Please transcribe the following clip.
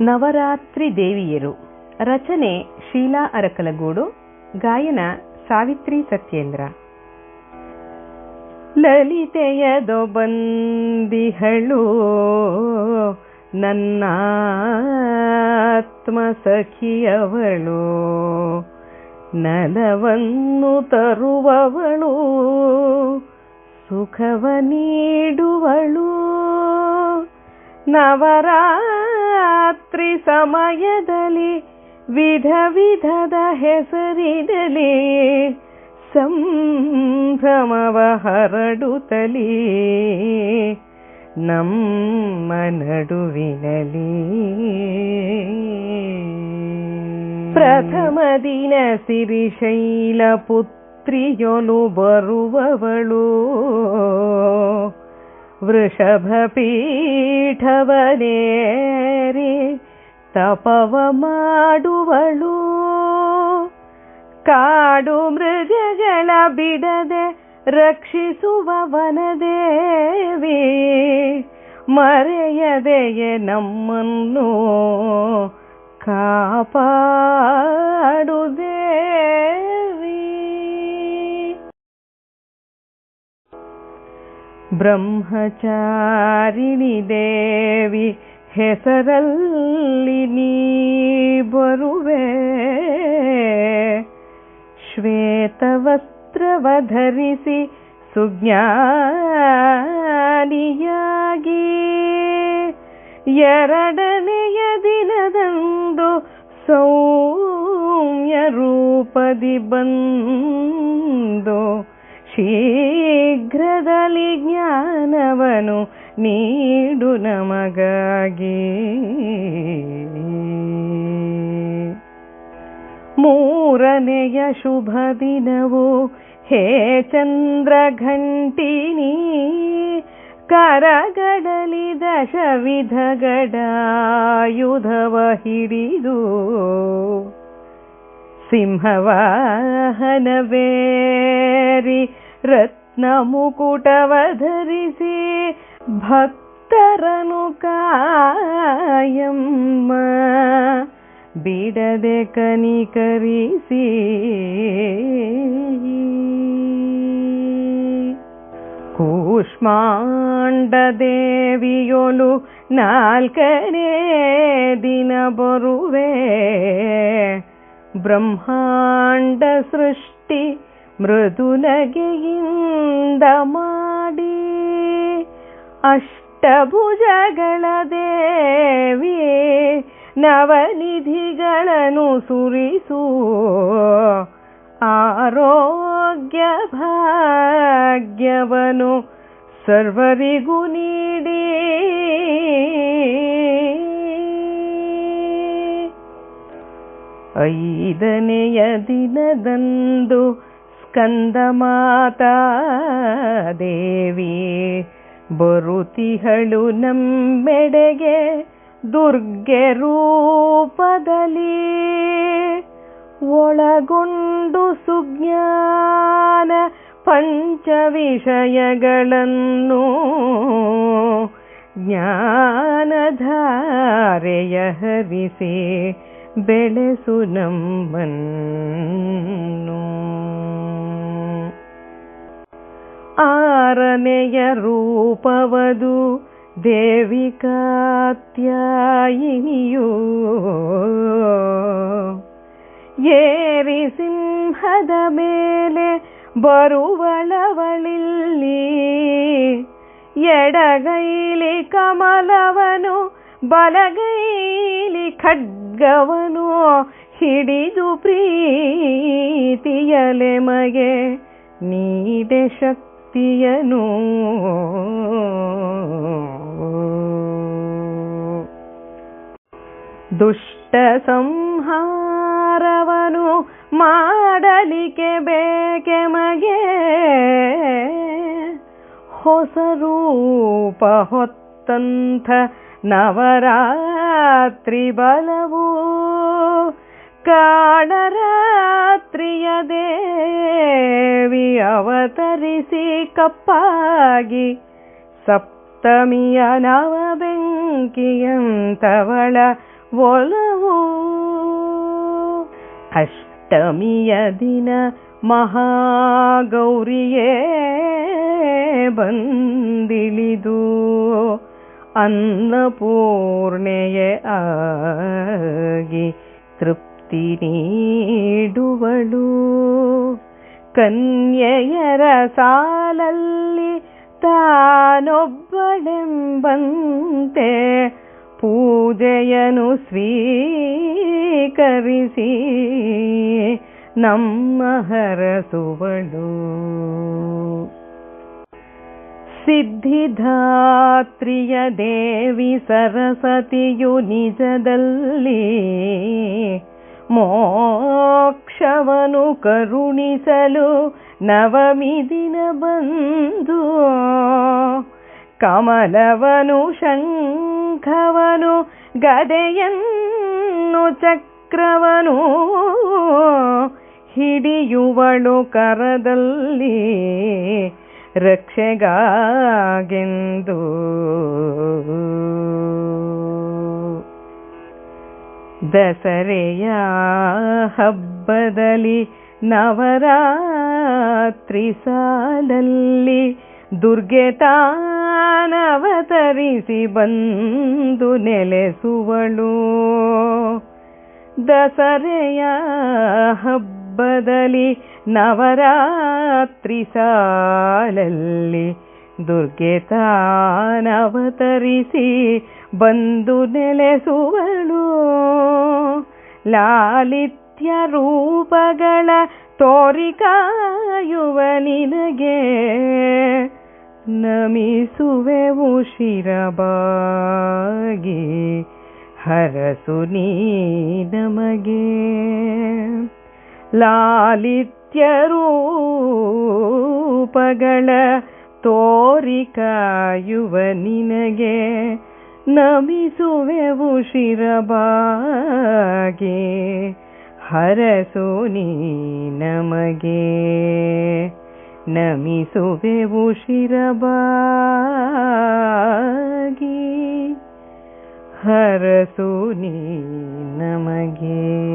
ನವರಾತ್ರಿ ದೇವಿಯರು. ರಚನೆ ಶೀಲಾ ಅರಕಲಗೂಡು, ಗಾಯನ ಸಾವಿತ್ರಿ ಸತ್ಯೇಂದ್ರ. ಲಲಿತೆಯದೊ ಬಂದಿಹಳು ನನ್ನಾತ್ಮ ಸಖಿಯವಳು. ನಲವನ್ನು ತರುವವಳು, ಸುಖವ ನೀಡುವಳು. ನವರಾತ್ರಿ ಸಮಯದಲ್ಲಿ ವಿಧ ವಿಧದ ಹೆಸರಿಡಲಿ. ಸಂಭ್ರಮವ ಹರಡುತ್ತಲೀ. ನಮ್ಮ ನಡುವಿನಲಿ. ಪ್ರಥಮ ದಿನ ಸಿರಿಶೈಲ ಪುತ್ರಿಯೊಲು ಬರುವವಳು. ವೃಷಭ ಪೀಠವನೇರಿ ತಪವ ಮಾಡುವಳು. ಕಾಡು ಮೃಗಗಳ ಬಿಡದೆ ರಕ್ಷಿಸುವ ವನದೇವಿ ಮರೆಯದೆಯೇ ನಮ್ಮನ್ನು ಕಾಪಾಡು ಬ್ರಹ್ಮಚಾರಿಣಿ ದೇವಿ ಹೆಸರಲ್ಲಿ ನೀ ಬರುವೆ. ಶ್ವೇತವಸ್ತ್ರವ ಧರಿಸಿ ಸುಜ್ಞಾನಿಯಾಗಿ ಎರಡನೆಯ ದಿನದಂದು ಸೌಮ್ಯ ರೂಪದಿ ಬಂದು ಶೀಘ್ರದಲ್ಲಿ ಜ್ಞಾನವನು ನೀಡು ನಮಗಾಗಿ. ಮೂರನೆಯ ಶುಭ ದಿನವು, ಹೇ ಚಂದ್ರ ಘಂಟಿನಿ ಕರಗಡಲಿ ದಶ ವಿಧಗಡಾಯುಧವ ಹಿಡಿದು. ಸಿಂಹವಾಹನವೇರಿ ರತ್ನ ಮುಕುಟವ ಧರಿಸಿ ಭಕ್ತರನು ಕಾಯಮ್ಮ ಬಿಡದೆ ಕನಿಕರಿಸಿ ಕೂಷ್ಮಾಂಡ ದೇವಿಯೊಲು ನಾಲ್ಕನೇ ದಿನ ಬರುವೆ ಬ್ರಹ್ಮಾಂಡ ಸೃಷ್ಟಿ ಮೃದುನಗೆಯಿಂದ ಮಾಡಿ ಅಷ್ಟಭುಜಗಳ ದೇವಿ ನವನಿಧಿಗಳನ್ನು ಸುರಿಸು. ಆರೋಗ್ಯ ಭಾಗ್ಯವನು ಸರ್ವರಿಗೂ ನೀಡಿ. ಐದನೆಯ ದಿನದಂದು ಸ್ಕಂದ ಮಾತಾ ದೇವಿ, ಬರುತಿಹಳು ನಮ್ಮೆಡೆಗೆ ದುರ್ಗೆ ರೂಪದಲ್ಲಿ. ಒಳಗೊಂಡು ಸುಜ್ಞಾನ ಪಂಚ ವಿಷಯಗಳನ್ನು ಜ್ಞಾನಧಾರೆಯ ಹರಿಸಿ ಬೆಳೆಸು ನಮ್ಮನ್ನು. ಆರನೆಯ ರೂಪವದು ದೇವಿಕಾತ್ಯಾಯಿನಿಯು ಏರಿ ಸಿಂಹದ ಮೇಲೆ ಬರುವಳವಳಿಲ್ಲಿ ಎಡಗೈಲಿ ಕಮಲವನು, ಬಲಗೈಲಿ ಖಡ್ಗವನು ಹಿಡಿದು ಪ್ರೀತಿಯಲೆ ಮಗೆ ನೀಡೆ ಶಕ್ತಿಯನು ದುಷ್ಟ ಸಂಹಾರವನು ಮಾಡಲಿಕ್ಕೆ ಬೇಕೆ ಮಗೆ? ಹೊಸ ರೂಪ ಹೊತ್ತಂಥ ನವರಾತ್ರಿ ಬಲವು ಕಾಡರಾತ್ರಿಯ ದೇವಿ ಅವತರಿಸಿ ಕಪ್ಪಾಗಿ ಸಪ್ತಮಿಯ ನವ ಬೆಂಕಿಯಂತವಳ ಒಲವು. ಅಷ್ಟಮಿಯ ದಿನ ಮಹಾಗೌರಿಯೇ ಬಂದಿಳಿದು ಅನ್ನಪೂರ್ಣೆಯೇ ಆಗಿ ತೃಪ್ತಿ ನೀಡುವಳು. ಕನ್ಯೆಯರ ಸಾಲಲ್ಲಿ ತಾನೊಬ್ಬಳೆಂಬಂತೆ ಪೂಜೆಯನು ಸ್ವೀಕರಿಸಿ ನಮ್ಮ ಹರಸುವಳು. ಸಿದ್ಧಿಧಾತ್ರಿಯ ದೇವಿ ಸರಸ್ವತಿಯು ನಿಜದಲ್ಲಿ ಮೋಕ್ಷವನು ಕರುಣಿಸಲು ನವಮಿ ದಿನ ಬಂದು ಕಮಲವನು ಶಂಖವನು ಗದೆಯನ್ನು ಚಕ್ರವನು. ಹಿಡಿಯುವಳು ಕರದಲ್ಲಿ ರಕ್ಷೆಗಾಗೆಂದು. ದಸರೆಯ ಹಬ್ಬದಲ್ಲಿ ನವರಾತ್ರಿ ಸಾಲಲ್ಲಿ ದುರ್ಗೆ ತಾನವತರಿಸಿ ಬಂದು ನೆಲೆಸುವಳು. ದಸರೆಯ ಹಬ್ಬದಲ್ಲಿ ನವರಾತ್ರಿ ಸಾಲಲ್ಲಿ ದುರ್ಗೆ ತಾನವತರಿಸಿ ಬಂದು ನೆಲೆಸುವಳು. ಲಾಲಿತ್ಯ ರೂಪಗಳ ತೋರಿಕಾಯುವ ನಿನಗೆ ನಮಿಸುವೆವು ಶಿರಬಾಗಿ ಹರಸು ನೀ ನಮಗೆ. ಲಾಲಿತ್ಯ ರೂಪಗಳ ತೋರಿಕಾಯುವ ನಿನಗೆ ನಮಿಸುವೆವು ಶಿರಬಾಗೆ ಹರಸು ನೀ ನಮಗೆ. ನಮಿಸುವೆವು ಶಿರಬಾಗಿ ಹರಸು ನೀ ನಮಗೆ.